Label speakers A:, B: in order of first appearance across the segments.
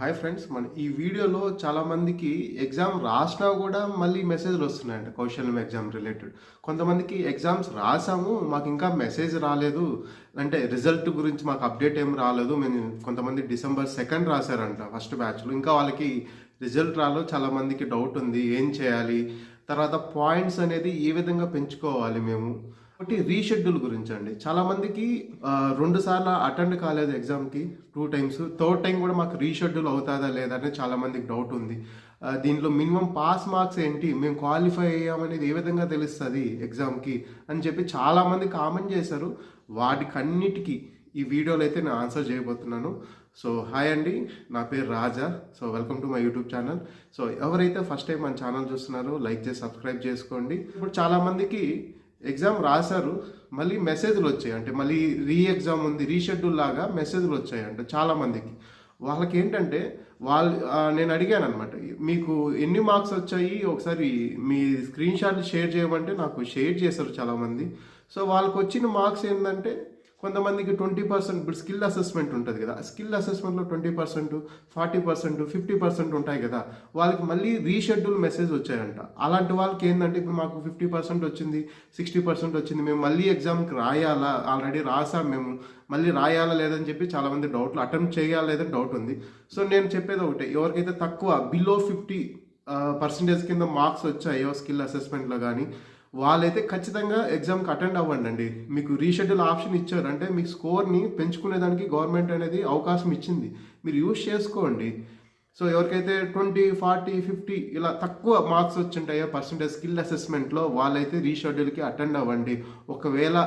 A: Hi friends మన ఈ వీడియోలో చాలామందికి ఎగ్జామ్ రాసినా కూడా మళ్ళీ మెసేజ్లు వస్తున్నాయంట కౌశల్యం ఎగ్జామ్ రిలేటెడ్. కొంతమందికి ఎగ్జామ్స్ రాసాము మాకు ఇంకా మెసేజ్ రాలేదు. అంటే రిజల్ట్ గురించి మాకు అప్డేట్ ఏం రాలేదు. మేము కొంతమంది డిసెంబర్ సెకండ్ రాశారంట ఫస్ట్ బ్యాచ్లో. ఇంకా వాళ్ళకి రిజల్ట్ రాలో చాలామందికి డౌట్ ఉంది ఏం చేయాలి? తర్వాత పాయింట్స్ అనేది ఏ విధంగా పెంచుకోవాలి మేము? ఒకటి రీషెడ్యూల్ గురించి అండి చాలా మందికి రెండు సార్లు అటెండ్ కాలేదు ఎగ్జామ్కి టూ టైమ్స్ థర్డ్ టైం కూడా మాకు రీషెడ్యూల్ అవుతుందా లేదా అనేది చాలా మందికి డౌట్ ఉంది. దీంట్లో మినిమం పాస్ మార్క్స్ ఏంటి మేము క్వాలిఫై అయ్యామనేది ఏ విధంగా తెలుస్తుంది ఎగ్జామ్కి అని చెప్పి చాలా మంది కామెంట్ చేశారు. వాటికన్నిటికీ ఈ వీడియోలో అయితే నేను ఆన్సర్ చేయబోతున్నాను. సో హాయ్ అండి. నా పేరు Raja. So welcome to my YouTube channel so ఎవరైతే ఫస్ట్ టైం మన ఛానల్ చూస్తున్నారో లైక్ చేసి సబ్స్క్రైబ్ చేసుకోండి. ఇప్పుడు చాలా మందికి ఎగ్జామ్ రాశారు మళ్ళీ మెసేజ్లు వచ్చాయి. అంటే మళ్ళీ రీ ఎగ్జామ్ ఉంది రీషెడ్యూల్ లాగా మెసేజ్లు వచ్చాయి అంటే చాలామందికి. వాళ్ళకి ఏంటంటే వాళ్ళు నేను అడిగాను అనమాట మీకు ఎన్ని మార్క్స్ వచ్చాయి? ఒకసారి మీ స్క్రీన్ షాట్ షేర్ చేయమంటే నాకు షేర్ చేశారు చాలామంది. సో వాళ్ళకి వచ్చిన మార్క్స్ ఏంటంటే కొంతమందికి ట్వంటీ పర్సెంట్ ఇప్పుడు స్కిల్ అసెస్మెంట్ ఉంటుంది కదా skill అసెస్మెంట్లో twenty percent forty percent fifty percent ఉంటాయి కదా వాళ్ళకి మళ్ళీ రీషెడ్యూల్ మెసేజ్ వచ్చాయంట. అలాంటి వాళ్ళకి ఏంటంటే ఇప్పుడు మాకు ఫిఫ్టీ పర్సెంట్ వచ్చింది సిక్స్టీ పర్సెంట్ వచ్చింది మేము మళ్ళీ ఎగ్జామ్కి రాయాలా ఆల్రెడీ రాసాం మేము మళ్ళీ రాయాలా లేదని చెప్పి చాలామంది డౌట్లు అటెంప్ట్ చేయాలా లేదని డౌట్ ఉంది. సో నేను చెప్పేది ఒకటే ఎవరికైతే తక్కువ బిలో ఫిఫ్టీ పర్సంటేజ్ కింద మార్క్స్ వచ్చాయో స్కిల్ అసెస్మెంట్లో కానీ వాళ్ళైతే ఖచ్చితంగా ఎగ్జామ్కి అటెండ్ అవ్వండి అండి మీకు రీషెడ్యూల్ ఆప్షన్ ఇచ్చారు. అంటే మీకు స్కోర్ని పెంచుకునేదానికి గవర్నమెంట్ అనేది అవకాశం ఇచ్చింది. మీరు యూజ్ చేసుకోండి. సో ఎవరికైతే ట్వంటీ ఫార్టీ ఫిఫ్టీ ఇలా తక్కువ మార్క్స్ వచ్చింటాయో పర్సంటేజ్ స్కిల్ అసెస్మెంట్లో వాళ్ళైతే రీషెడ్యూల్కి అటెండ్ అవ్వండి. ఒకవేళ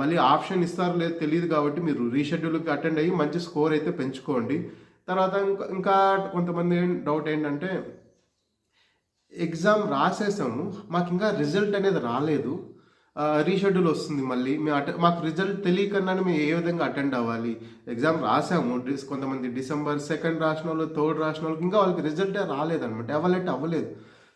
A: మళ్ళీ ఆప్షన్ ఇస్తారో లేదో తెలియదు కాబట్టి మీరు రీషెడ్యూల్కి అటెండ్ అయ్యి మంచి స్కోర్ అయితే పెంచుకోండి. తర్వాత ఇంకా ఇంకా కొంతమంది డౌట్ ఏంటంటే ఎగ్జామ్ రాసేసాము. మాకు ఇంకా రిజల్ట్ అనేది రాలేదు. రీషెడ్యూల్ వస్తుంది మళ్ళీ. మేము అట మాకు రిజల్ట్ తెలియకన్నానే మేము ఏ విధంగా అటెండ్ అవ్వాలి? ఎగ్జామ్ రాసాము. కొంతమంది డిసెంబర్ సెకండ్ రాసిన వాళ్ళు థర్డ్ రాసిన వాళ్ళకి ఇంకా వాళ్ళకి రిజల్టే రాలేదన్నమాట. అవ్వలేట్ అవ్వలేదు.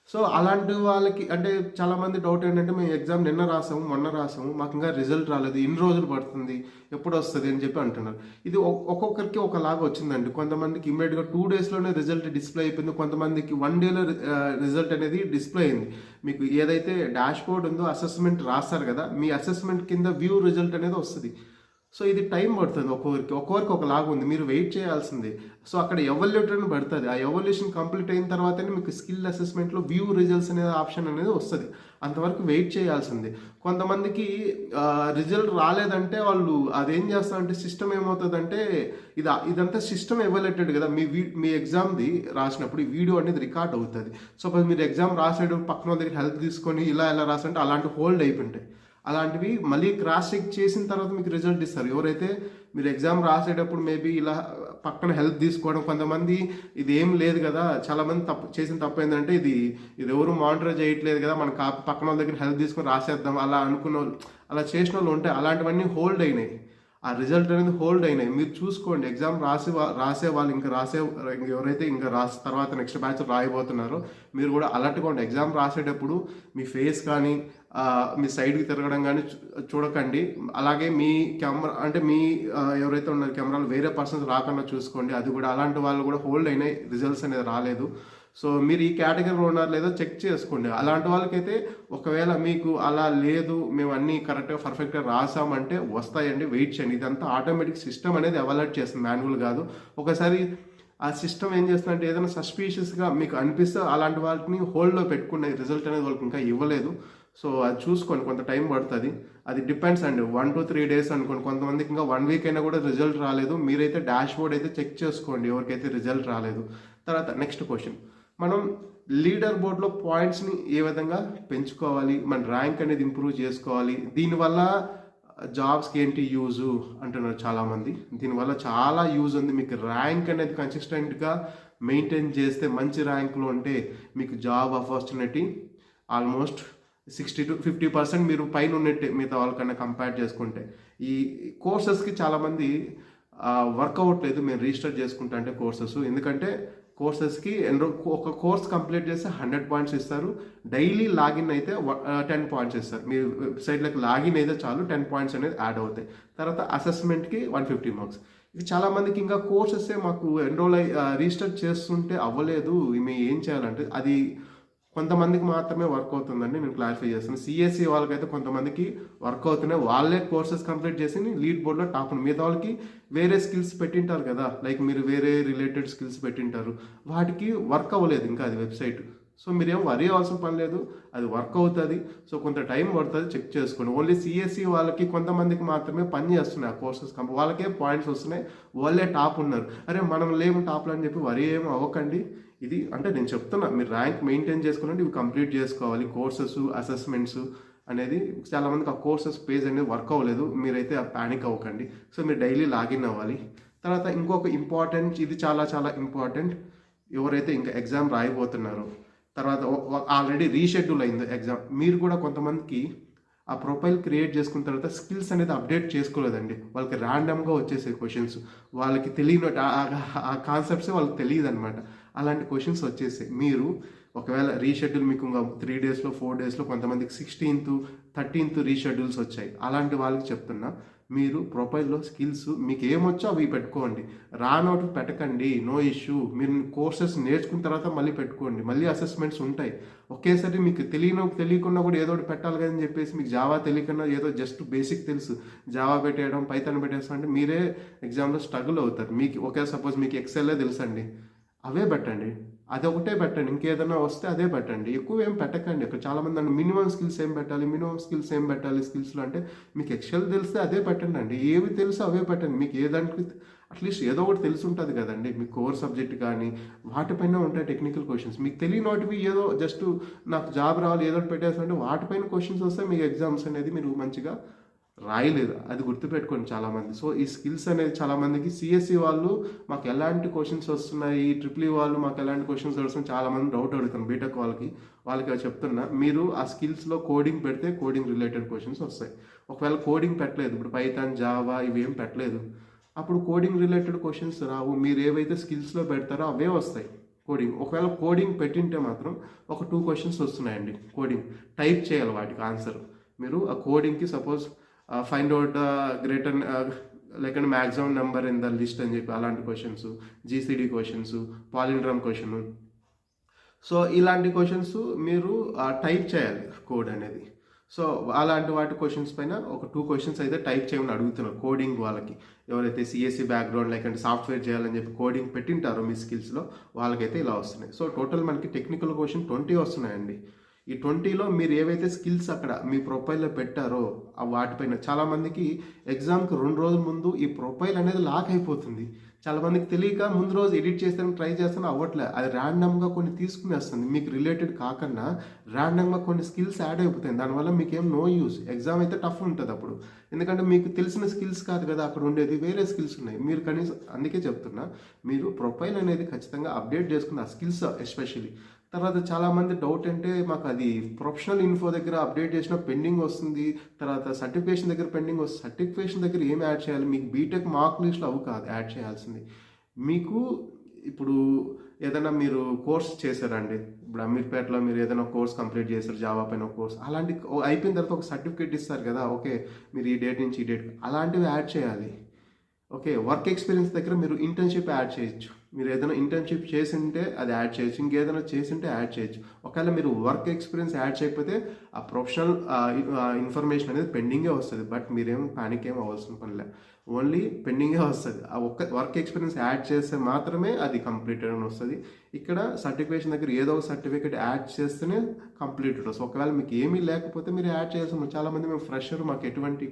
A: సో అలాంటి వాళ్ళకి అంటే చాలామంది డౌట్ ఏంటంటే మేము ఎగ్జామ్ నిన్న రాసాము మొన్న రాసాము మాకు ఇంకా రిజల్ట్ రాలేదు ఇన్ని రోజులు పడుతుంది ఎప్పుడు వస్తుంది అని చెప్పి అంటున్నారు. ఇది ఒ- ఒక్కొక్కరికి ఒకలాగా వచ్చిందండి. కొంతమందికి ఇమ్మీడియట్గా టూ డేస్లోనే రిజల్ట్ డిస్ప్లే అయిపోయింది కొంతమందికి వన్ డేలో రిజల్ట్ అనేది డిస్ప్లే అయింది. మీకు ఏదైతే డాష్ బోర్డ్ ఉందో అసెస్మెంట్ రాస్తారు కదా మీ అసెస్మెంట్ కింద వ్యూ రిజల్ట్ అనేది వస్తుంది. సో ఇది టైం పడుతుంది ఒక్కొక్కరికి ఒక్కొక్కరికి ఒకలాగా ఉంది మీరు వెయిట్ చేయాల్సింది. సో అక్కడ ఎవల్యూటర్ని పడుతుంది. ఆ ఎవల్యూషన్ కంప్లీట్ అయిన తర్వాతనే మీకు స్కిల్ అసెస్మెంట్లో వ్యూ రిజల్ట్స్ అనేది ఆప్షన్ అనేది వస్తుంది. అంతవరకు వెయిట్ చేయాల్సింది. కొంతమందికి రిజల్ట్ రాలేదంటే వాళ్ళు అదేం చేస్తారంటే సిస్టమ్ ఏమవుతుందంటే ఇది ఇదంతా సిస్టమ్ ఎవల్యూటెడ్ కదా మీ వీ మీ ఎగ్జామ్ది రాసినప్పుడు ఈ వీడియో అనేది రికార్డ్ అవుతుంది. సపోజ్ మీరు ఎగ్జామ్ రాసేటప్పుడు పక్కన దగ్గర హెల్ప్ తీసుకొని ఇలా ఎలా రాసంటే అలాంటి హోల్డ్ అయిపోయింటాయి. అలాంటివి మళ్ళీ క్రాస్ చెక్ చేసిన తర్వాత మీకు రిజల్ట్ ఇస్తారు. ఎవరైతే మీరు ఎగ్జామ్ రాసేటప్పుడు మేబీ ఇలా పక్కన హెల్ప్ తీసుకోవడం కొంతమంది ఇది ఏం లేదు కదా చాలామంది తప్పు చేసిన తప్పు ఏంటంటే ఇది ఇది ఎవరు మానిటర్ చేయట్లేదు కదా మన కా పక్కన వాళ్ళ దగ్గర హెల్ప్ తీసుకొని రాసేద్దాం అలా అనుకున్న వాళ్ళు అలా చేసిన వాళ్ళు ఉంటాయి అలాంటివన్నీ హోల్డ్ అయినాయి. ఆ రిజల్ట్ అనేది హోల్డ్ అయినాయి. మీరు చూసుకోండి. ఎగ్జామ్ రాసి రాసే వాళ్ళు ఇంకా రాసే ఇంకా ఎవరైతే ఇంకా రాసి తర్వాత నెక్స్ట్ బ్యాచ్ రాయబోతున్నారో మీరు కూడా అలర్ట్గా ఉండి ఎగ్జామ్ రాసేటప్పుడు మీ ఫేస్ కానీ మీ సైడ్కి తిరగడం కానీ చూ- చూడకండి. అలాగే మీ కెమెరా అంటే మీ ఎవరైతే ఉన్నారు కెమెరాలు వేరే పర్సన్స్ రాకుండా చూసుకోండి. అది కూడా అలాంటి వాళ్ళు కూడా హోల్డ్ అయినాయి. రిజల్ట్స్ అనేది రాలేదు. సో మీరు ఈ కేటగిరీలో ఉన్నారు లేదో చెక్ చేసుకోండి. అలాంటి వాళ్ళకైతే ఒకవేళ మీకు అలా లేదు మేము అన్నీ కరెక్ట్గా పర్ఫెక్ట్గా రాసామంటే వస్తాయండి వెయిట్ చేయండి. ఇదంతా ఆటోమేటిక్ సిస్టమ్ అనేది అవలర్ట్ చేస్తుంది మాన్యువల్ కాదు. ఒకసారి ఆ సిస్టమ్ ఏం చేస్తుందంటే ఏదైనా సస్పీషియస్గా మీకు అనిపిస్తే అలాంటి వాటిని హోల్డ్లో పెట్టుకునే రిజల్ట్ అనేది వాళ్ళకి ఇంకా ఇవ్వలేదు. సో అది చూసుకోండి కొంత టైం పడుతుంది. అది డిపెండ్స్ అండి. వన్ టు త్రీ డేస్ అనుకోండి. కొంతమందికి ఇంకా వన్ వీక్ అయినా కూడా రిజల్ట్ రాలేదు. మీరైతే డాష్ బోర్డ్ అయితే చెక్ చేసుకోండి ఎవరికైతే రిజల్ట్ రాలేదు. తర్వాత నెక్స్ట్ క్వశ్చన్. మనం లీడర్ బోర్డ్లో పాయింట్స్ని ఏ విధంగా పెంచుకోవాలి? మన ర్యాంక్ అనేది ఇంప్రూవ్ చేసుకోవాలి. దీనివల్ల జాబ్స్కి ఏంటి యూజు అంటున్నారు చాలామంది. దీనివల్ల చాలా యూజ్ ఉంది. మీకు ర్యాంక్ అనేది కన్సిస్టెంట్గా మెయింటైన్ చేస్తే మంచి ర్యాంక్లో ఉంటే మీకు job opportunity almost sixty to fifty percent మీరు పైన ఉన్నట్టే మిగతా వాళ్ళకన్నా కంపేర్ చేసుకుంటే. ఈ కోర్సెస్కి చాలామంది వర్క్ లేదు. మేము రిజిస్టర్ చేసుకుంటా అంటే కోర్సెస్ ఎందుకంటే కోర్సెస్కి ఎన్రో ఒక కోర్స్ కంప్లీట్ చేస్తే హండ్రెడ్ పాయింట్స్ ఇస్తారు. డైలీ లాగిన్ అయితే టెన్ పాయింట్స్ ఇస్తారు. మీరు వెబ్సైట్లకు లాగిన్ అయితే చాలు టెన్ పాయింట్స్ అనేది యాడ్ అవుతాయి. తర్వాత అసెస్మెంట్కి వన్ ఫిఫ్టీ మార్క్స్. ఇది చాలా మందికి ఇంకా కోర్సెస్ మాకు ఎన్రోల్ అయి రిజిస్టర్ చేస్తుంటే అవ్వలేదు. మేము ఏం చేయాలంటే అది కొంతమందికి మాత్రమే వర్క్ అవుతుందండి నేను క్లారిఫై చేస్తాను సిఎస్సి వాళ్ళకైతే కొంతమందికి వర్క్ అవుతున్నాయి. వాళ్ళే కోర్సెస్ కంప్లీట్ చేసి లీడ్ బోర్డ్లో టాప్ మిగతా వాళ్ళకి వేరే స్కిల్స్ పెట్టింటారు కదా. లైక్ మీరు వేరే రిలేటెడ్ స్కిల్స్ పెట్టింటారు. వాటికి వర్క్ అవ్వలేదు ఇంకా అది వెబ్సైట్ సో మీరేం వరి అవసరం పని లేదు. అది వర్క్ అవుతుంది. సో కొంత టైం పడుతుంది చెక్ చేసుకోండి. ఓన్లీ సిఎస్సి వాళ్ళకి కొంతమందికి మాత్రమే పని చేస్తున్నాయి ఆ కోర్సెస్ కంప్ వాళ్ళకే పాయింట్స్ వస్తున్నాయి. వాళ్ళే టాప్ ఉన్నారు. అరే మనం లేము టాప్లో అని చెప్పి వరి ఏం అవ్వకండి. ఇది అంటే నేను చెప్తున్నా మీరు ర్యాంక్ మెయింటైన్ చేసుకున్నట్టు ఇవి కంప్లీట్ చేసుకోవాలి. కోర్సెస్ అసెస్మెంట్స్ అనేది చాలామందికి ఆ కోర్సెస్ పేజ్ అనేది వర్క్ అవ్వలేదు. మీరైతే ఆ ప్యానిక్ అవ్వకండి. సో మీరు డైలీ లాగిన్ అవ్వాలి. తర్వాత ఇంకొక ఇంపార్టెంట్ ఇది చాలా చాలా ఇంపార్టెంట్ ఎవరైతే ఇంకా ఎగ్జామ్ రాయబోతున్నారో తర్వాత ఆల్రెడీ రీషెడ్యూల్ అయింది ఎగ్జామ్ మీరు కూడా కొంతమందికి ఆ ప్రొఫైల్ క్రియేట్ చేసుకున్న తర్వాత స్కిల్స్ అనేది అప్డేట్ చేసుకోలేదండి. వాళ్ళకి ర్యాండమ్గా వచ్చేసే క్వశ్చన్స్ వాళ్ళకి తెలియని ఆ కాన్సెప్ట్స్ వాళ్ళకి తెలియదు అనమాట అలాంటి క్వశ్చన్స్ వచ్చేసాయి. మీరు ఒకవేళ రీషెడ్యూల్ మీకు ఇంకా త్రీ డేస్లో ఫోర్ డేస్లో కొంతమందికి సిక్స్టీన్త్ థర్టీన్త్ రీషెడ్యూల్స్ వచ్చాయి. అలాంటి వాళ్ళకి చెప్తున్నా మీరు ప్రొఫైల్లో స్కిల్స్ మీకు ఏమొచ్చో అవి పెట్టుకోండి. రానోటి పెట్టకండి. నో ఇష్యూ మీరు కోర్సెస్ నేర్చుకున్న తర్వాత మళ్ళీ పెట్టుకోండి. మళ్ళీ అసెస్మెంట్స్ ఉంటాయి. ఒకేసారి మీకు తెలియని తెలియకుండా కూడా ఏదో ఒకటి పెట్టాలి కదని చెప్పేసి మీకు జావా తెలియకుండా ఏదో జస్ట్ బేసిక్ తెలుసు. జావా పెట్టేయడం పైతాన్ పెట్టేస్తాం అంటే మీరే ఎగ్జామ్లో స్ట్రగుల్ అవుతారు. మీకు ఒకే సపోజ్ మీకు ఎక్సెల్లే తెలుసండి. అవే పెట్టండి. అది ఒకటే పెట్టండి. ఇంకేదైనా వస్తే అదే పెట్టండి. ఎక్కువ ఏం పెట్టకండి. ఇక్కడ చాలామంది అంటే మినిమం స్కిల్స్ ఏం పెట్టాలి? మినిమం స్కిల్స్ ఏం పెట్టాలి? స్కిల్స్లో అంటే మీకు ఎక్సెల్ తెలిస్తే అదే పెట్టండి అండి ఏవి తెలుసు అవే పెట్టండి. మీకు ఏదానికి అట్లీస్ట్ ఏదో ఒకటి తెలిసి ఉంటుంది కదండి. మీ కోర్ సబ్జెక్ట్ కానీ వాటిపైన ఉంటాయి టెక్నికల్ క్వశ్చన్స్. మీకు తెలియనోటివి ఏదో జస్ట్ నాకు జాబ్ రావాలి ఏదో ఒకటి పెట్టేస్తుంటే వాటిపైన క్వశ్చన్స్ వస్తే మీకు ఎగ్జామ్స్ అనేది మీరు మంచిగా రాయలేదు. అది గుర్తుపెట్టుకోండి చాలామంది. సో ఈ స్కిల్స్ అనేది చాలామందికి సిఎస్సి వాళ్ళు మాకు ఎలాంటి క్వశ్చన్స్ వస్తున్నాయి ట్రిపుల్ e వాళ్ళు మాకు ఎలాంటి క్వశ్చన్స్ వస్తున్నాయి చాలామంది డౌట్ అడుగుతాను బీటెక్ వాళ్ళకి. వాళ్ళకి అవి చెప్తున్నా. మీరు ఆ స్కిల్స్లో కోడింగ్ పెడితే కోడింగ్ రిలేటెడ్ క్వశ్చన్స్ వస్తాయి. ఒకవేళ కోడింగ్ పెట్టలేదు ఇప్పుడు పైథాన్ జావా ఇవి ఏం పెట్టలేదు అప్పుడు కోడింగ్ రిలేటెడ్ క్వశ్చన్స్ రావు. మీరు ఏవైతే స్కిల్స్లో పెడతారో అవే వస్తాయి కోడింగ్ ఒకవేళ కోడింగ్ పెట్టింటే మాత్రం ఒక టూ క్వశ్చన్స్ వస్తున్నాయండి కోడింగ్ టైప్ చేయాలి వాటికి ఆన్సర్ మీరు ఆ కోడింగ్కి suppose find out greater like and maximum number in the list అని చెప్పి అలాంటి questions GCD questions palindrome question so ఇలాంటి క్వశ్చన్స్ మీరు uh, టైప్ చేయాలి కోడ్ అనేది. సో అలాంటి వాటి క్వశ్చన్స్ పైన ఒక టూ క్వశ్చన్స్ అయితే టైప్ చేయమని అడుగుతున్నారు కోడింగ్ వాళ్ళకి. ఎవరైతే సిఎస్సి బ్యాక్గ్రౌండ్ లైక్ అంటే సాఫ్ట్వేర్ చేయాలని చెప్పి కోడింగ్ పెట్టింటారో మీ స్కిల్స్లో వాళ్ళకైతే ఇలా వస్తున్నాయి. సో టోటల్ మనకి టెక్నికల్ క్వశ్చన్ ట్వంటీ వస్తున్నాయండి. ఈ ట్వంటీలో మీరు ఏవైతే స్కిల్స్ అక్కడ మీ ప్రొఫైల్లో పెట్టారో వాటిపైన చాలామందికి ఎగ్జామ్కి రెండు రోజుల ముందు ఈ ప్రొఫైల్ అనేది లాక్ అయిపోతుంది. చాలా మందికి తెలియక ముందు రోజు ఎడిట్ చేస్తాను ట్రై చేస్తాను అవ్వట్లే. అది ర్యాండమ్గా కొన్ని తీసుకుని వస్తుంది. మీకు రిలేటెడ్ కాకుండా ర్యాండమ్గా కొన్ని స్కిల్స్ యాడ్ అయిపోతాయి. దానివల్ల మీకు ఏం నో యూస్ ఎగ్జామ్ అయితే టఫ్ ఉంటుంది అప్పుడు. ఎందుకంటే మీకు తెలిసిన స్కిల్స్ కాదు కదా అక్కడ ఉండేది వేరే స్కిల్స్ ఉన్నాయి. మీరు కనీసం అందుకే చెప్తున్నా మీరు ప్రొఫైల్ అనేది ఖచ్చితంగా అప్డేట్ చేసుకున్న ఆ స్కిల్స్ ఎస్పెషల్లీ తర్వాత చాలామంది డౌట్ అంటే మాకు అది ప్రొఫెషనల్ ఇన్ఫో దగ్గర అప్డేట్ చేసిన పెండింగ్ వస్తుంది. తర్వాత సర్టిఫికేషన్ దగ్గర పెండింగ్ వస్తుంది సర్టిఫికేషన్ దగ్గర ఏం యాడ్ చేయాలి? మీకు బీటెక్ మార్క్ లిస్ట్లో అవి కాదు యాడ్ చేయాల్సింది. మీకు ఇప్పుడు ఏదైనా మీరు కోర్స్ చేశారండి. ఇప్పుడు అమీర్పేటలో మీరు ఏదైనా కోర్స్ కంప్లీట్ చేశారు జావా పైన కోర్స్ అలాంటి అయిపోయిన తర్వాత ఒక సర్టిఫికేట్ ఇస్తారు కదా ఓకే మీరు ఈ డేట్ నుంచి ఈ డేట్ అలాంటివి యాడ్ చేయాలి. ఓకే వర్క్ ఎక్స్పీరియన్స్ దగ్గర మీరు ఇంటర్న్షిప్ యాడ్ చేయొచ్చు. మీరు ఏదైనా ఇంటర్న్షిప్ చేసి ఉంటే అది యాడ్ చేయొచ్చు. ఇంకేదైనా చేసి ఉంటే యాడ్ చేయొచ్చు. ఒకవేళ మీరు వర్క్ ఎక్స్పీరియన్స్ యాడ్ చేయకపోతే ఆ ప్రొఫెషనల్ ఇన్ఫర్మేషన్ అనేది పెండింగే వస్తుంది. బట్ మీరేం పానిక్ ఏం అవ్వాల్సిన పనిలే ఓన్లీ పెండింగే వస్తుంది. ఆ ఒక్క వర్క్ ఎక్స్పీరియన్స్ యాడ్ చేస్తే మాత్రమే అది కంప్లీటెడ్ అని వస్తుంది. ఇక్కడ సర్టిఫికేషన్ దగ్గర ఏదో ఒక సర్టిఫికేట్ యాడ్ చేస్తేనే కంప్లీటెడ్ వస్తుంది. ఒకవేళ మీకు ఏమీ లేకపోతే మీరు యాడ్ చేస్తాము చాలామంది మేము ఫ్రెషర్ మాకు ఎటువంటి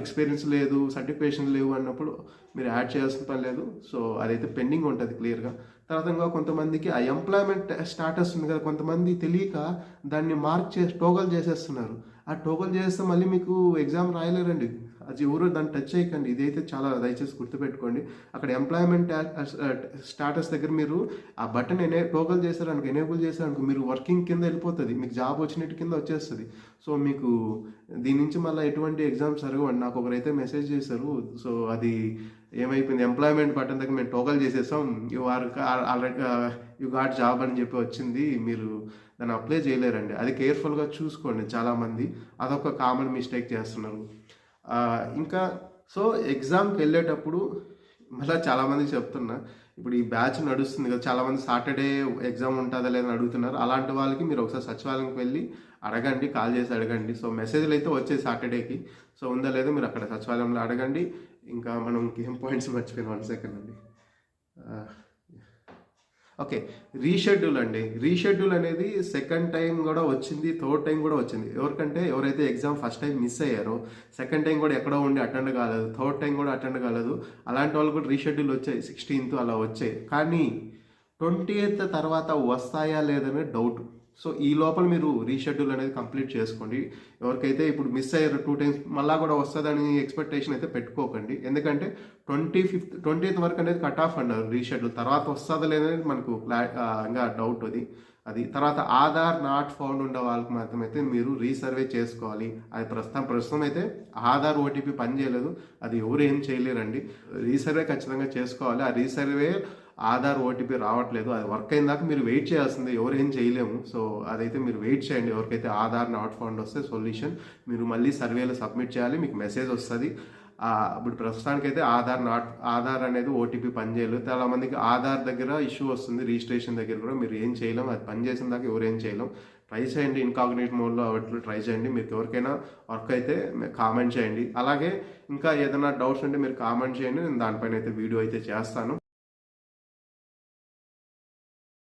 A: ఎక్స్పీరియన్స్ లేదు సర్టిఫికేషన్ లేవు అన్నప్పుడు మీరు యాడ్ చేయాల్సిన పని లేదు. సో అదైతే పెండింగ్ ఉంటుంది క్లియర్గా. తర్వాత ఇంకా కొంతమందికి ఆ ఎంప్లాయ్మెంట్ స్టాటస్ ఉంది కదా కొంతమంది తెలియక దాన్ని మార్క్ చేసి టోగల్ చేసేస్తున్నారు. ఆ టోగల్ చేస్తే మళ్ళీ మీకు ఎగ్జామ్ రాయలేరండి. అది ఎవరు దాన్ని టచ్ చేయకండి. ఇదైతే చాలా దయచేసి గుర్తుపెట్టుకోండి. అక్కడ ఎంప్లాయ్మెంట్ స్టాటస్ దగ్గర మీరు ఆ బటన్ ఎనే టోకల్ చేశారనుకో ఎనేబుల్ చేశారనుకో మీరు వర్కింగ్ కింద వెళ్ళిపోతుంది. మీకు జాబ్ వచ్చినట్టు కింద వచ్చేస్తుంది. సో మీకు దీని నుంచి మళ్ళీ ఎటువంటి ఎగ్జామ్స్ జరగవండి నాకు ఒకరైతే మెసేజ్ చేశారు. సో అది ఏమైపోయింది? ఎంప్లాయ్మెంట్ బటన్ దగ్గర మేము టోకల్ చేసేసాం. You are already you got job అని చెప్పి వచ్చింది. మీరు దాన్ని అప్లై చేయలేరండి. అది కేర్ఫుల్గా చూసుకోండి చాలామంది. అదొక కామన్ మిస్టేక్ చేస్తున్నారు. ఇంకా సో ఎగ్జామ్కి వెళ్ళేటప్పుడు మళ్ళీ చాలామంది చెప్తున్నా ఇప్పుడు ఈ బ్యాచ్ నడుస్తుంది కదా చాలామంది సాటర్డే ఎగ్జామ్ ఉంటుందా లేదని అడుగుతున్నారు. అలాంటి వాళ్ళకి మీరు ఒకసారి సచివాలయంకి వెళ్ళి అడగండి కాల్ చేసి అడగండి. సో మెసేజ్లు అయితే వచ్చే సాటర్డేకి సో ఉందా లేదో మీరు అక్కడ సచివాలయంలో అడగండి. ఇంకా మనం గేమ్ పాయింట్స్ మర్చిపోయిన. వన్ సెకండ్ అండి. ఓకే రీషెడ్యూల్ అండి. రీషెడ్యూల్ అనేది సెకండ్ టైం కూడా వచ్చింది థర్డ్ టైం కూడా వచ్చింది. ఎవరికంటే ఎవరైతే ఎగ్జామ్ ఫస్ట్ టైం మిస్ అయ్యారో సెకండ్ టైం కూడా ఎక్కడో ఉండి అటెండ్ కాలేదు థర్డ్ టైం కూడా అటెండ్ కాలేదు అలాంటి వాళ్ళు కూడా రీషెడ్యూల్ వచ్చాయి సిక్స్టీన్త్ అలా వచ్చాయి. కానీ ట్వంటీ ఎయిత్ తర్వాత వస్తాయా లేదనే డౌట్ సో ఈ లోపల మీరు రీషెడ్యూల్ అనేది కంప్లీట్ చేసుకోండి. ఎవరికైతే ఇప్పుడు మిస్ అయ్యారు టూ టైమ్స్ మళ్ళా కూడా వస్తుందని ఎక్స్పెక్టేషన్ అయితే పెట్టుకోకండి. ఎందుకంటే ట్వంటీ ఫిఫ్త్ ట్వంటీ వరకు అనేది కట్ ఆఫ్ అన్నారు రీషెడ్యూల్ తర్వాత వస్తుందా లేదనేది మనకు ఇంకా డౌట్ అది. అది తర్వాత ఆధార్ నాట్ ఫౌండ్ ఉండే వాళ్ళకి మాత్రం అయితే మీరు రీసర్వే చేసుకోవాలి. అది ప్రస్తుతం ప్రస్తుతం అయితే ఆధార్ ఓటీపీ పనిచేయలేదు. అది ఎవరు ఏం చేయలేరండి. రీసర్వే ఖచ్చితంగా చేసుకోవాలి. ఆ రీసర్వే ఆధార్ ఓటీపీ రావట్లేదు. అది వర్క్ అయిన దాకా మీరు వెయిట్ చేయాల్సిందే. ఎవరు ఏం చేయలేము. సో అదైతే మీరు వెయిట్ చేయండి. ఎవరికైతే ఆధార్ నాట్ ఫౌండ్ వస్తే సొల్యూషన్ మీరు మళ్ళీ సర్వేలో సబ్మిట్ చేయాలి. మీకు మెసేజ్ వస్తుంది. ఇప్పుడు ప్రస్తుతానికైతే ఆధార్ నాట్ ఆధార్ అనేది ఓటీపీ పనిచేయలేదు చాలామందికి ఆధార్ దగ్గర ఇష్యూ వస్తుంది. రిజిస్ట్రేషన్ దగ్గర కూడా మీరు ఏం చేయలేం అది పనిచేసిన దాకా ఎవరు ఏం చేయలేం ట్రై చేయండి. ఇన్కాగ్నేట్ మోడ్లో అట్లా ట్రై చేయండి. మీకు ఎవరికైనా వర్క్ అయితే కామెంట్ చేయండి. అలాగే ఇంకా ఏదైనా డౌట్స్ ఉంటే మీరు కామెంట్ చేయండి. నేను దానిపైన అయితే వీడియో అయితే చేస్తాను.